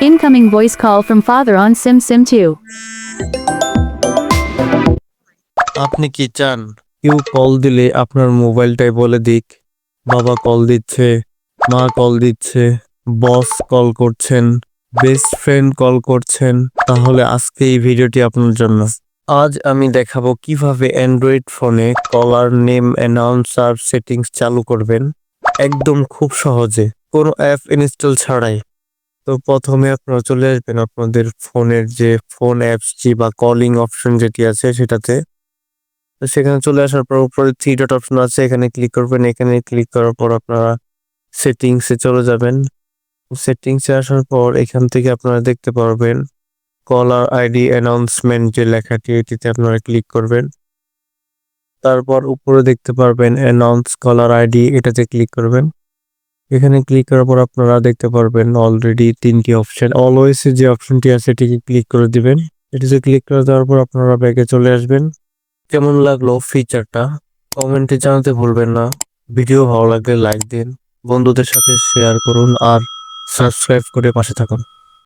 Incoming voice call from father on Sim Sim 2. আপনি কি চান? কেউ কল দিলে আপনার মোবাইলটাই বলে দিক। বাবা কল দিচ্ছে, মা কল দিচ্ছে বস কল করছেন বেস্ট ফ্রেন্ড কল করছেন, তাহলে আজকে এই ভিডিওটি আপনার জন্য। আজ আমি দেখাবো কীভাবে অ্যান্ড্রয়েড ফোনে কলার নেম অ্যানাউন্সার সেটিংস চালু করবেন। একদম খুব সহজে। কোনো অ্যাপ ইনস্টল ছাড়াই। তো প্রথমে আপনারা চলে আসবেন আপনাদের ফোনের যে ফোন অ্যাপস অ্যাপসটি বা কলিং অপশন যেটি আছে সেটাতে। তো সেখানে চলে আসার পর উপরে থ্রি ডট অপশন আছে, এখানে ক্লিক করবেন, এখানে ক্লিক করার পর আপনারা সেটিংসে চলে যাবেন। সেটিংসে আসার পর এখান থেকে আপনারা দেখতে পারবেন কলার আইডি অ্যানাউন্সমেন্ট যে লেখাটি, এটিতে আপনারা ক্লিক করবেন। তারপর উপরে দেখতে পারবেন অ্যানাউন্স কলার আইডি এটাতে ক্লিক করবেন। এখানে ক্লিক করার পর আপনারা দেখতে পারবেন অলরেডি তিনটি অপশন অলওয়েজ যে অপশনটি আছে এটিকে ক্লিক করে দিবেন। এটিতে ক্লিক করে দেওয়ার পর আপনারা ব্যাগে চলে আসবেন। কেমন লাগল ফিচারটা কমেন্টে জানাতে ভুলবেন না। ভিডিও ভালো লাগলে লাইক দিন। বন্ধুদের সাথে শেয়ার করুন আর সাবস্ক্রাইব করে পাশে থাকুন।